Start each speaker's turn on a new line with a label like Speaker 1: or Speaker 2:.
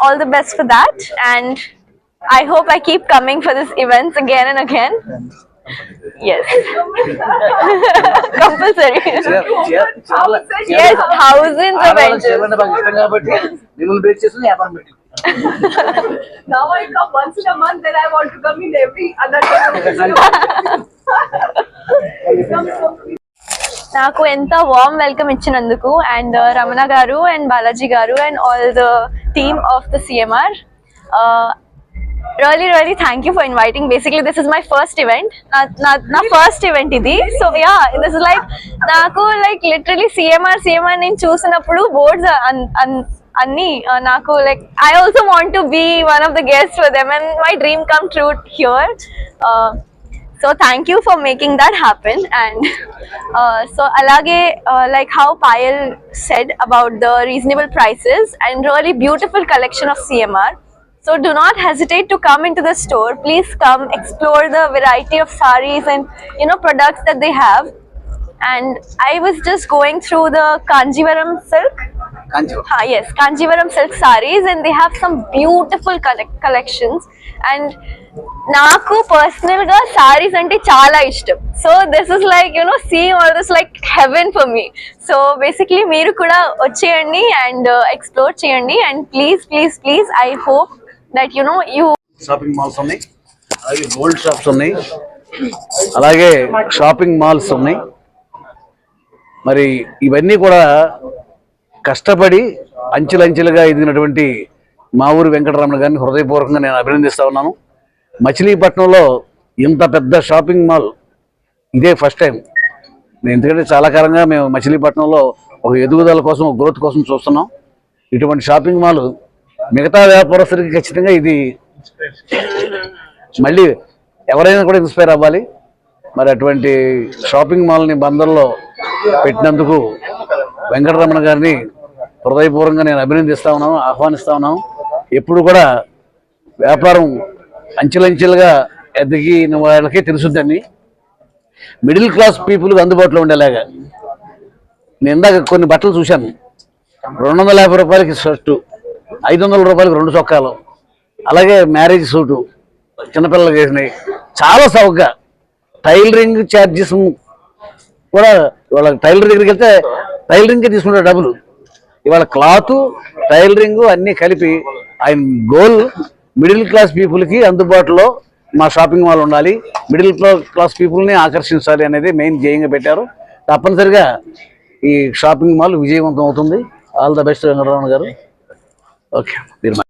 Speaker 1: All the best for that. And I hope I keep coming for this events again and again. Yes. Compulsory. yes, thousands of angels.
Speaker 2: now I come once in a month, then I want to come in every other day.
Speaker 1: నాకు ఎంత warm welcome ఇచ్చినందుకు. And Ramana garu and Balaji garu and all the team of the CMR really really thank you for inviting basically this is my first event నా first event ఇది. So ya this is like నాకు like literally CMR CMR నేను చూసినప్పుడు boards అన్ని నాకు like I also want to be one of the guest for them and my dream come true here so thank you for making that happen and so అలాగే like how Payal said about the reasonable prices and really beautiful collection of CMR So do not hesitate to come into the store. Please come explore the variety of saris and you know products that they have. And I was just going through the Kanjivaram silk Ha, yes, Kanjivaram silk sarees, and they have some beautiful collec- collections. And నాకు పర్సనల్గా సారీస్ అంటే చాలా ఇష్టం. So this is like you know see all this like heaven for me so basically మీరు కూడా వచ్చేయండి and explore చేయండి. And please please please I hope that you know you
Speaker 3: shopping malls ఉన్నాయి. అలాగే గోల్డ్ షాప్స్ ఉన్నాయి. అలాగే shopping malls ఉన్నాయి. మరి ఇవన్నీ కూడా కష్టపడి అంచెలంచెలుగా ఎదిగినటువంటి మా ఊరు వెంకటరమణ గారిని హృదయపూర్వకంగా నేను అభినందిస్తూ ఉన్నాను. మచిలీపట్నంలో ఇంత పెద్ద షాపింగ్ మాల్ ఇదే ఫస్ట్ టైం. నేను ఎందుకంటే చాలా కాలంగా మేము మచిలీపట్నంలో ఒక ఎదుగుదల కోసం ఒక గ్రోత్ కోసం చూస్తున్నాం. ఇటువంటి షాపింగ్ మాల్ మిగతా వ్యాపారస్తులకి ఖచ్చితంగా ఇది మళ్ళీ ఎవరైనా కూడా ఇన్స్పైర్ అవ్వాలి. మరి అటువంటి షాపింగ్ మాల్ని బందర్లో పెట్టినందుకు వెంకటరమణ గారిని హృదయపూర్వకంగా నేను అభినందిస్తా ఉన్నాను ఆహ్వానిస్తా ఉన్నాను. ఎప్పుడు కూడా వ్యాపారం అంచెలంచెలుగా ఎదిగిన వాళ్ళకే తెలుసుద్దని మిడిల్ క్లాస్ పీపుల్ అందుబాటులో ఉండేలాగా నేను ఇందాక కొన్ని బట్టలు చూశాను. రెండు వందల యాభై రూపాయలకి షర్టు ఐదు వందల రూపాయలకి రెండు చొక్కాలు అలాగే మ్యారేజ్ సూటు చిన్నపిల్లలకి వేసినాయి చాలా సౌకగా టైలరింగ్ ఛార్జెస్ కూడా వాళ్ళ టైలర్ దగ్గరికి వెళ్తే టైలరింగ్కి తీసుకుంటారు డబ్బులు. ఇవాళ క్లాత్ టైలరింగ్ అన్నీ కలిపి ఆయన గోల్ మిడిల్ క్లాస్ పీపుల్కి అందుబాటులో మా షాపింగ్ మాల్ ఉండాలి. మిడిల్ క్లాస్ పీపుల్ని ఆకర్షించాలి అనేది మెయిన్ ధ్యేయంగా పెట్టారు. తప్పనిసరిగా ఈ షాపింగ్ మాల్ విజయవంతం అవుతుంది. ఆల్ ద బెస్ట్ వెంకటరమణ గారు. ఓకే.